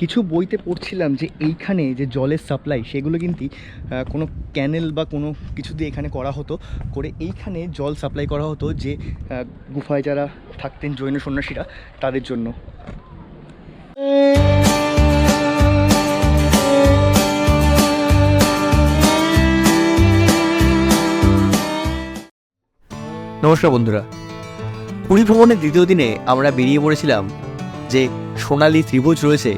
কিছু বইতে পড়ছিলাম যে এইখানে যে জলের সাপ্লাই সেগুলো কিন্তু কোনো ক্যানেল বা কোনো কিছু দিয়ে এখানে করা হতো। করে এইখানে জল সাপ্লাই করা হতো যে গুফায় যারা থাকতেন জৈন সন্ন্যাসীরা, তাদের জন্য। নমস্কার বন্ধুরা। পুরী ভ্রমণের দ্বিতীয় দিনে আমরা বেরিয়ে পড়েছিলাম যে সোনালী ত্রিভুজ রয়েছে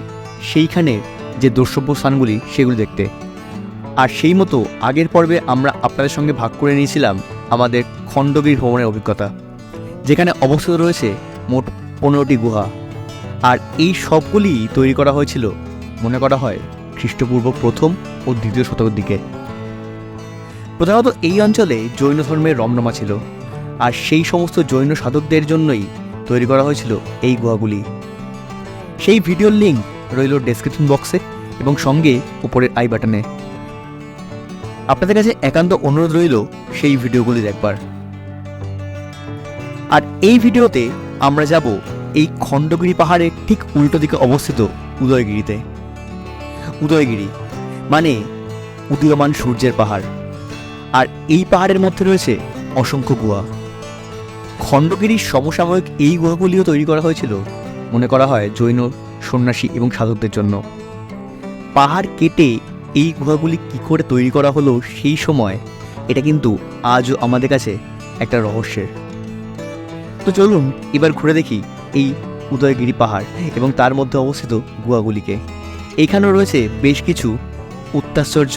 সেইখানে যে দ্রষ্টব্য স্থানগুলি, সেগুলি দেখতে। আর সেই মতো আগের পর্বে আমরা আপনাদের সঙ্গে ভাগ করে নিয়েছিলাম আমাদের খণ্ডগিরি ভ্রমণের অভিজ্ঞতা, যেখানে অবস্থিত রয়েছে মোট পনেরোটি গুহা। আর এই সবগুলি তৈরি করা হয়েছিল, মনে করা হয়, খ্রিস্টপূর্ব প্রথম ও দ্বিতীয় শতকের দিকে। প্রধানত এই অঞ্চলে জৈন ধর্মের রমরমা ছিল, আর সেই সমস্ত জৈন সাধকদের জন্যই তৈরি করা হয়েছিল এই গুহাগুলি। সেই ভিডিওর লিঙ্ক রইল ডেসক্রিপশন বক্সে এবং সঙ্গে উপরের আই বাটনে আপনাদের কাছে একান্ত অনুরোধ রইল সেই ভিডিওগুলি দেখবার। আর এই ভিডিওতে আমরা যাব এই খণ্ডগিরি পাহাড়ের ঠিক উল্টো দিকে অবস্থিত উদয়গিরিতে। উদয়গিরি মানে উদীয়মান সূর্যের পাহাড়। আর এই পাহাড়ের মধ্যে রয়েছে অসংখ্য গুহা। খণ্ডগিরির সমসাময়িক এই গুহাগুলিও তৈরি করা হয়েছিল। মনে করা হয় জৈন সন্ন্যাসী এবং সাধকদের জন্য। পাহাড় কেটে এই গুহাগুলি কী করে তৈরি করা হলো সেই সময়, এটা কিন্তু আজও আমাদের কাছে একটা রহস্যের। তো চলুন এবার ঘুরে দেখি এই উদয়গিরি পাহাড় এবং তার মধ্যে অবস্থিত গুহাগুলিকে। এইখানেও রয়েছে বেশ কিছু অত্যাশ্চর্য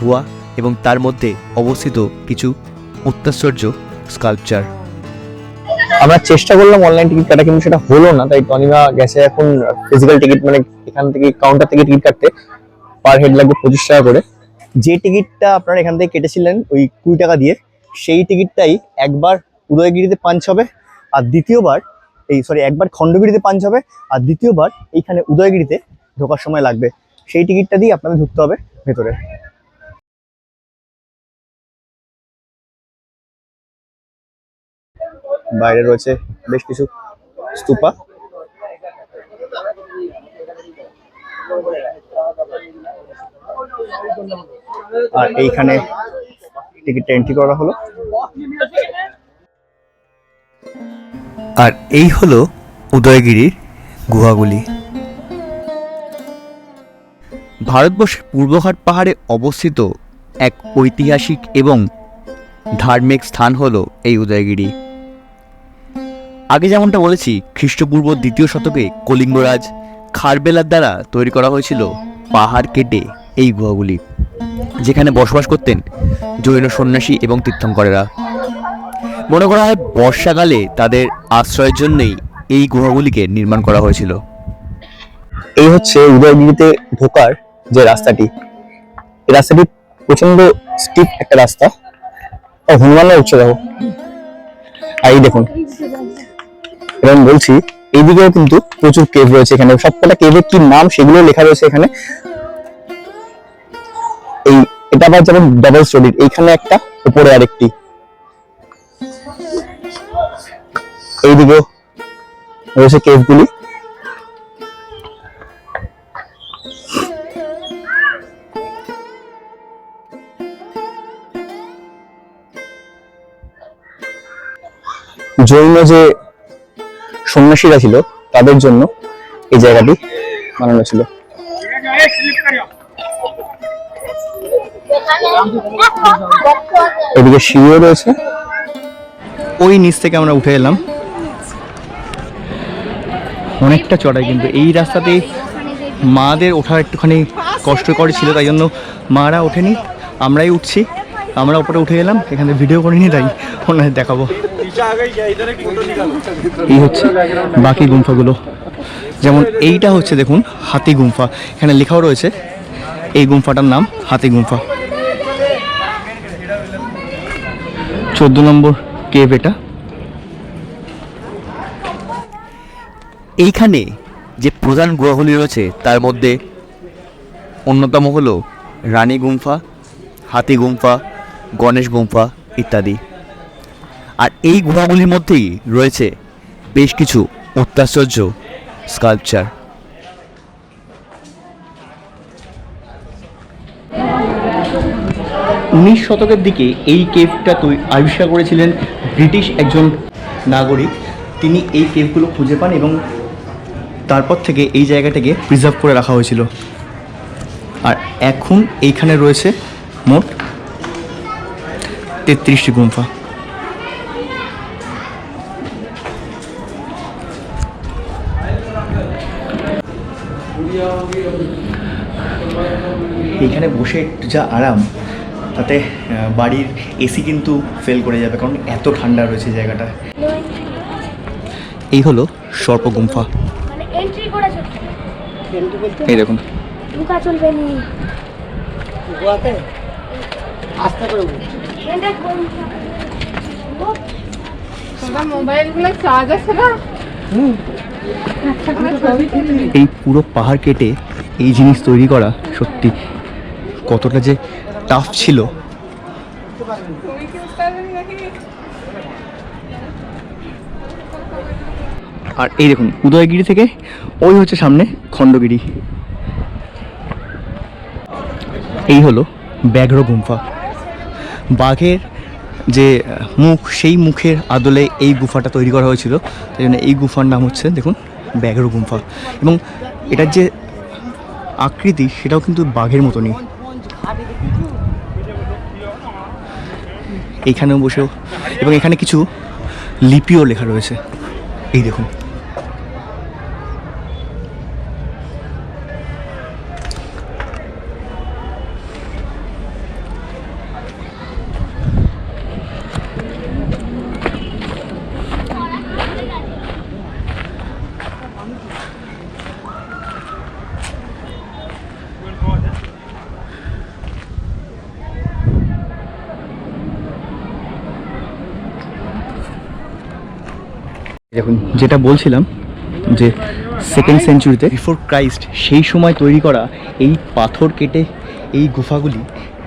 গুহা এবং তার মধ্যে অবস্থিত কিছু অত্যাশ্চর্য স্কাল্পচার। আমরা চেষ্টা করলাম অনলাইন টিকিট কাটা, কিন্তু সেটা হলো না। তাই টনিমা গেছে এখন ফিজিক্যাল টিকিট মানে এখান থেকে কাউন্টার থেকে টিকিট কাটতে। পার হেড লাগবে পঁচিশ টাকা করে। যে টিকিটটা আপনারা এখান থেকে কেটেছিলেন, ওই কুড়ি টাকা দিয়ে, সেই টিকিটটাই একবার উদয়গিরিতে পাঞ্চ হবে, আর দ্বিতীয়বার এই সরি একবার খণ্ডগিরিতে পাঞ্চ হবে, আর দ্বিতীয়বার এইখানে উদয়গিরিতে ঢোকার সময় লাগবে। সেই টিকিটটা দিয়ে আপনাদের ঢুকতে হবে ভেতরে। বাইরে রয়েছে বেশ কিছু স্তূপা। আর এইখানে টিকিটটা এন্ট্রি করা হলো। আর এই হলো উদয়গিরির গুহাগুলি। ভারতবর্ষের পূর্বঘাট পাহাড়ে অবস্থিত এক ঐতিহাসিক এবং ধার্মিক স্থান হলো এই উদয়গিরি। আগে যেমনটা বলেছি খ্রিস্টপূর্ব দ্বিতীয় শতকে কলিঙ্গরাজ খারবেলার দ্বারা তৈরি করা হয়েছিল পাহাড় কেটে এই গুহাগুলি যেখানে বসবাস করতেন জৈন সন্ন্যাসী এবং তীর্থঙ্করেরা। মনে করা হয় বর্ষাকালে তাদের আশ্রয়ের জন্যই এই গুহাগুলিকে নির্মাণ করা হয়েছিল। এই হচ্ছে উদয়গিরিতে ঢোকার যে রাস্তাটি। এই রাস্তাটি প্রচণ্ড স্টিপ একটা রাস্তা। ও হনুমানরা উঠছে দেখো। আর এই দেখুন এবং বলছি, এইদিকেও কিন্তু প্রচুর কেভ রয়েছে এখানে। সবকটা কেভের কি নাম সেগুলো লেখা রয়েছে এখানে। এই, এটা আবার যেমন ডাবল স্টোরির এইখানে একটা, উপরে আরেকটি। এইদিকেও রয়েছে কেভগুলি জৈন যে সন্ন্যাসীরা ছিল, তাদের জন্য এই জায়গাটি বানানো ছিল। এদিকে সিঁড়িও রয়েছে। ওই নিচ থেকে আমরা উঠে এলাম। অনেকটা চড়াই, কিন্তু এই রাস্তাতে মাদের ওঠা একটুখানি কষ্টকর ছিল, তাই জন্য মারা ওঠেনি। আমরাই উঠছি। আমরা ওপরে উঠে এলাম। এখানে ভিডিও করিনি, তাই ওনাদের দেখাবো। এই হচ্ছে বাকি গুম্ফাগুলো। যেমন এইটা হচ্ছে দেখুন হাতি গুম্ফা। এখানে লেখাও রয়েছে এই গুম্ফাটার নাম হাতি গুম্ফা। চোদ্দ নম্বর কেভ এটা। এইখানে যে প্রধান গুহাগুলি রয়েছে তার মধ্যে অন্যতম হলো রানী গুম্ফা হাতি গুম্ফা গণেশ গুম্ফা ইত্যাদি। আর এই গুহাগুলির মধ্যেই রয়েছে বেশ কিছু অত্যাশ্চর্য স্কাল্পচার উনিশ শতকের দিকে এই কেভটা আবিষ্কার করেছিলেন ব্রিটিশ একজন নাগরিক। তিনি এই কেভগুলো খুঁজে পান এবং তারপর থেকে এই জায়গাটাকে প্রিজার্ভ করে রাখা হয়েছিল। আর এখন এইখানে রয়েছে মোট তেত্রিশটি গুম্ফা। একটু যা আরাম তাতে বাড়ির এসি কিন্তু ফেল করে যাবে কারণ এত ঠান্ডা রয়েছে জায়গাটা এই হলো সর্প গুম্ফা। মানে এন্ট্রি করে চলবে এই দেখুন। এই পুরো পাহাড় কেটে এই জিনিস তৈরি করা সত্যি কতটা যে টাফ ছিল। আর এই দেখুন, উদয়গিরি থেকে, ওই হচ্ছে সামনে খণ্ডগিরি। এই হলো ব্যাঘ্র গুম্ফা। বাঘের যে মুখ, সেই মুখের আদলে এই গুফাটা তৈরি করা হয়েছিল। তাই জন্য এই গুফার নাম হচ্ছে, দেখুন, ব্যাঘ্র গুম্ফা। এবং এটার যে আকৃতি, সেটাও কিন্তু বাঘের মতনই। এইখানেও বসেও। এবং এখানে কিছু লিপিও লেখা রয়েছে। এই দেখুন। দেখুন, যেটা বলছিলাম যে সেকেন্ড সেঞ্চুরিতে বিফোর ক্রাইস্ট সেই সময় তৈরি করা এই পাথর কেটে এই গুফাগুলি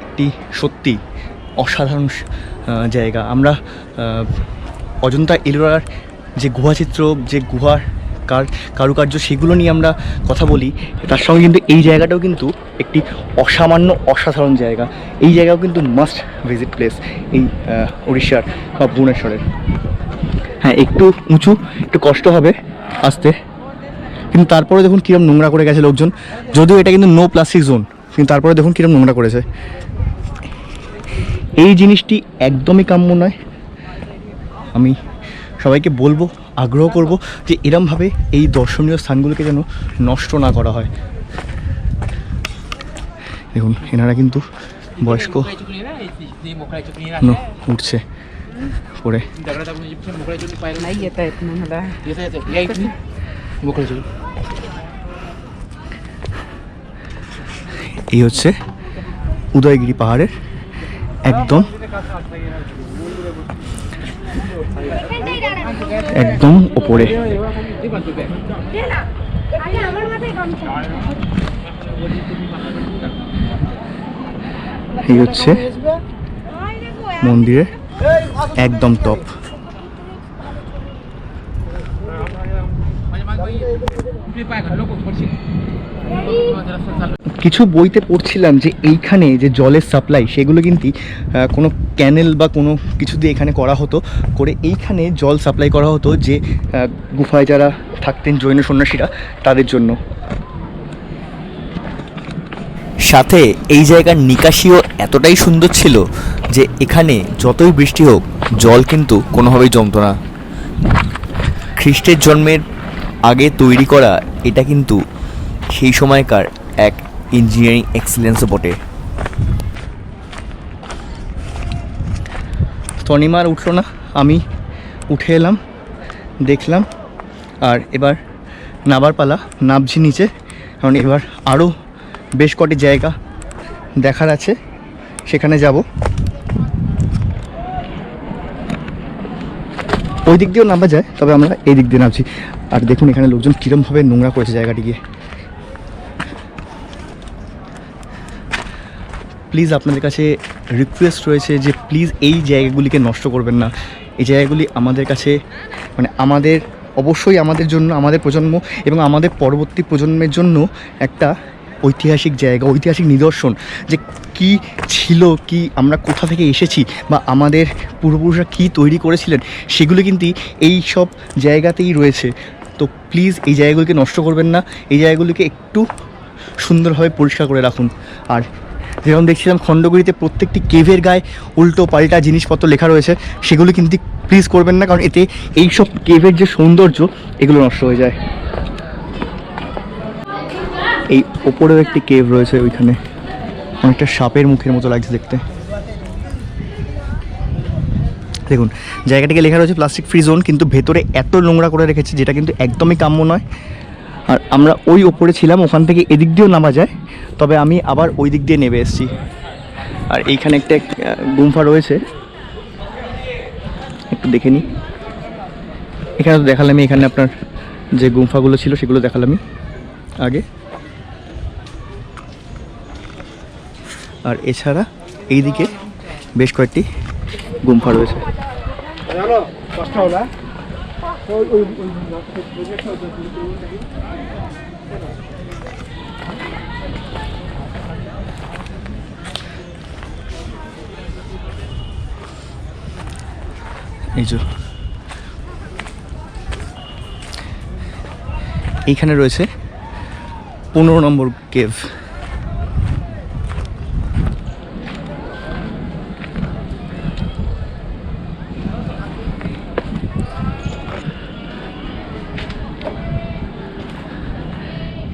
একটি সত্যি অসাধারণ জায়গা। আমরা অজন্তা এলোরার যে গুহাচিত্র, যে গুহার কার, কারুকার্য সেগুলো নিয়ে আমরা কথা বলি, তার সঙ্গে কিন্তু এই জায়গাটাও কিন্তু একটি অসামান্য, অসাধারণ জায়গা। এই জায়গাও কিন্তু মাস্ট ভিজিট প্লেস এই উড়িষ্যার বা ভুবনেশ্বরের। হ্যাঁ একটু উঁচু একটু কষ্ট হবে আসতে। কিন্তু তারপরে দেখুন কিরম নোংরা করে গেছে লোকজন। যদিও এটা কিন্তু নো প্লাস্টিক জোন কিন্তু তারপরে দেখুন কিরম নোংরা করেছে। এই জিনিসটি একদমই কাম্য নয়। আমি সবাইকে বলব আগ্রহ করব যে এরমভাবে এই দর্শনীয় স্থানগুলোকে যেন নষ্ট না করা হয়। দেখুন এনারা কিন্তু বয়স্ক। উঠছে। পরে नाही येता येत ना मला এই হচ্ছে উদয়গিরি পাহাড়ের একদম একদম ওপরে আরে আমার মাথায় গামছা এই হচ্ছে মন্দিরের একদম টপ কিছু বইতে পড়ছিলাম যে এইখানে যে জলের সাপ্লাই সেগুলো কিন্তু কোনো ক্যানেল বা কোনো কিছু দিয়ে এখানে করা হতো। করে এইখানে জল সাপ্লাই করা হতো যে গুফায় যারা থাকতেন জৈন সন্ন্যাসীরা, তাদের জন্য। সাথে এই জায়গার নিকাশিও এতটাই সুন্দর ছিল যে এখানে যতই বৃষ্টি হোক, জল কিন্তু কোনোভাবেই জমতো না। খ্রিস্টের জন্মের আগে তৈরি করা এটা কিন্তু সেই সময়কার এক ইঞ্জিনিয়ারিং এক্সিলেন্সও বটে। তনিমার উঠল না, আমি উঠে এলাম, দেখলাম, আর এবার নাবার পালা নাবছি নিচে, কারণ এবার আরও বেশ কটি জায়গা দেখার আছে, সেখানে যাব। ওই দিক দিয়েও নামা যায়, তবে আমরা এই দিক দিয়ে নামছি। আর দেখুন এখানে লোকজন কীরমভাবে নোংরা করেছে জায়গাটিকে প্লিজ আপনাদের কাছে রিকোয়েস্ট রয়েছে যে প্লিজ এই জায়গাগুলিকে নষ্ট করবেন না। এই জায়গাগুলি আমাদের কাছে মানে আমাদের, অবশ্যই আমাদের জন্য, আমাদের প্রজন্ম এবং আমাদের পরবর্তী প্রজন্মের জন্য একটা ঐতিহাসিক জায়গা, ঐতিহাসিক নিদর্শন যে কি ছিল, কি আমরা কোথা থেকে এসেছি বা আমাদের পূর্বপুরুষরা কী তৈরি করেছিলেন, সেগুলো কিন্তু এই সব জায়গাতেই রয়েছে। তো প্লিজ এই জায়গাগুলিকে নষ্ট করবেন না, এই জায়গাগুলিকে একটু সুন্দরভাবে পরিষ্কার করে রাখুন। আর যেরকম দেখছিলাম খণ্ডগিরিতে প্রত্যেকটি কেভের গায়ে উল্টো পাল্টা জিনিসপত্র লেখা রয়েছে, সেগুলো কিন্তু প্লিজ করবেন না, কারণ এতে এই সব কেভের যে সৌন্দর্য, এগুলো নষ্ট হয়ে যায়। এই ওপরেও একটি কেভ রয়েছে ওইখানে। অনেকটা সাপের মুখের মতো লাগছে দেখতে। দেখুন, জায়গাটিকে লেখা রয়েছে প্লাস্টিক ফ্রি জোন কিন্তু ভেতরে এত নোংরা করে রেখেছে যেটা কিন্তু একদমই কাম্য নয়। আর আমরা ওই ওপরে ছিলাম, ওখান থেকে এদিক দিয়েও নামা যায়, তবে আমি আবার ওই দিক দিয়ে নেমে এসেছি। আর এইখানে একটা গুম্ফা রয়েছে। একটু দেখে নিই। এখানে তো দেখালামই, এখানে আপনার যে গুম্ফাগুলো ছিল সেগুলো দেখালামই আগে। আর এছাড়া এইদিকে বেশ কয়েকটি গুম্ফা রয়েছে। এইখানে রয়েছে পনেরো নম্বর কেভ।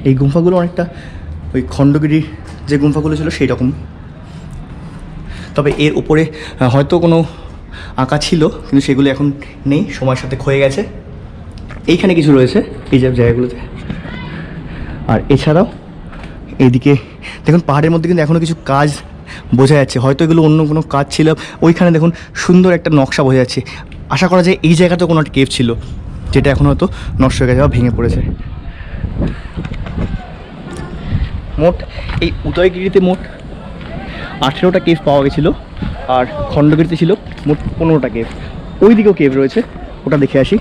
এই গুম্ফাগুলো অনেকটা ওই খণ্ডগিরির যে গুম্ফাগুলো ছিল সেই রকম। তবে এর উপরে হয়তো কোনো আঁকা ছিল, কিন্তু সেগুলো এখন নেই, সময়ের সাথে ক্ষয়ে গেছে। এইখানে কিছু রয়েছে, এই যে জায়গাগুলোতে। আর এছাড়াও, এইদিকে, দেখুন, পাহাড়ের মধ্যে কিন্তু এখনও কিছু কাজ বোঝা যাচ্ছে। হয়তো এগুলো অন্য কোনো কাজ ছিল। ওইখানে দেখুন, সুন্দর একটা নকশা বোঝা যাচ্ছে। আশা করা যায় এই জায়গাতেও কোনো একটা কেভ ছিল, যেটা এখন হয়তো নষ্ট হয়ে গেছে বা ভেঙে পড়েছে। মোট, এই উদয়গিরিতে মোট আঠেরোটা কেভ পাওয়া গেছিল আর খণ্ডগিরিতে ছিল মোট পনেরোটা কেভ ওই দিকেও কেভ রয়েছে, ওটা দেখে আসি।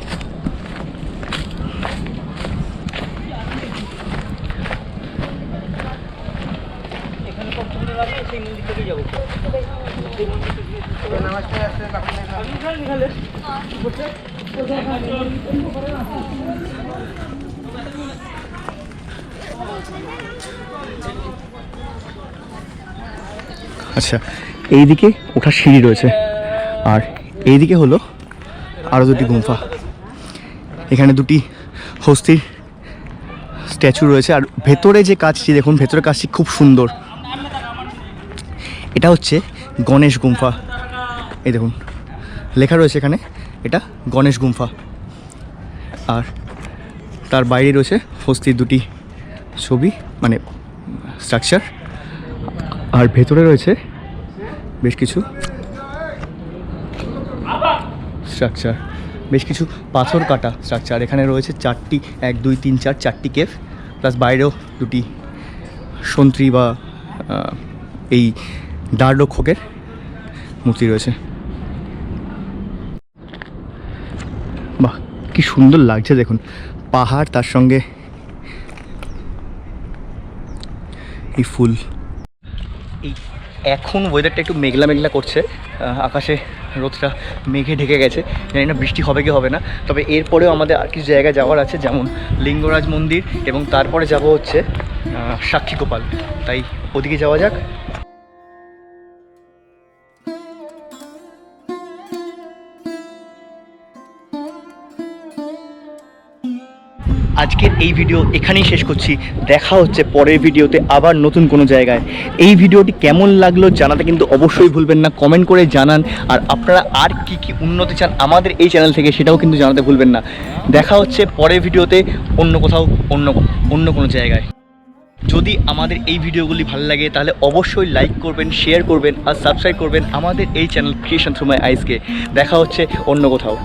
আচ্ছা এইদিকে ওঠার সিঁড়ি রয়েছে। আর এইদিকে হলো আরও দুটি গুম্ফা। এখানে দুটি হস্তির স্ট্যাচু রয়েছে। আর ভেতরে যে কাজটি, দেখুন, ভেতরের কাজটি খুব সুন্দর। এটা হচ্ছে গণেশ গুম্ফা। এই দেখুন, লেখা রয়েছে এখানে, এটা গণেশ গুম্ফা। আর তার বাইরে রয়েছে হস্তির দুটি ছবি মানে স্ট্রাকচার। আর ভেতরে রয়েছে বেশ কিছু স্ট্রাকচার, বেশ কিছু পাথর কাটা স্ট্রাকচার। এখানে রয়েছে চারটি, এক, দুই, তিন, চার, চারটি কেভ, প্লাস বাইরেও দুটি সন্ত্রী বা এই দ্বার রক্ষকের মূর্তি রয়েছে। বাহ, কি সুন্দর লাগছে দেখুন। পাহাড় তার সঙ্গে এই ফুল। এই এখন ওয়েদারটা একটু মেঘলা মেঘলা করছে। আকাশে রোদটা মেঘে ঢেকে গেছে। জানি না বৃষ্টি হবে কি হবে না। তবে এরপরেও আমাদের আর কিছু জায়গায় যাওয়ার আছে, যেমন লিঙ্গরাজ মন্দির এবং তারপরে যাব হচ্ছে সাক্ষী গোপাল। তাই ওদিকে যাওয়া যাক। আজকের এই ভিডিও এখানেই শেষ করছি। দেখা হচ্ছে পরের ভিডিওতে আবার নতুন কোনো জায়গায়। এই ভিডিওটি কেমন লাগল জানাতে কিন্তু অবশ্যই ভুলবেন না। কমেন্ট করে জানান। আর আপনারা আর কি কি উন্নতি চান আমাদের এই চ্যানেল থেকে সেটাও কিন্তু জানাতে ভুলবেন না। দেখা হচ্ছে পরের ভিডিওতে অন্য কোথাও, অন্য অন্য কোনো জায়গায়। যদি আমাদের এই ভিডিওগুলি ভালো লাগে, তাহলে অবশ্যই লাইক করবেন শেয়ার করবেন আর সাবস্ক্রাইব করবেন আমাদের এই চ্যানেল ক্রিয়েশন মাই আইসকে দেখা হচ্ছে অন্য কোথাও।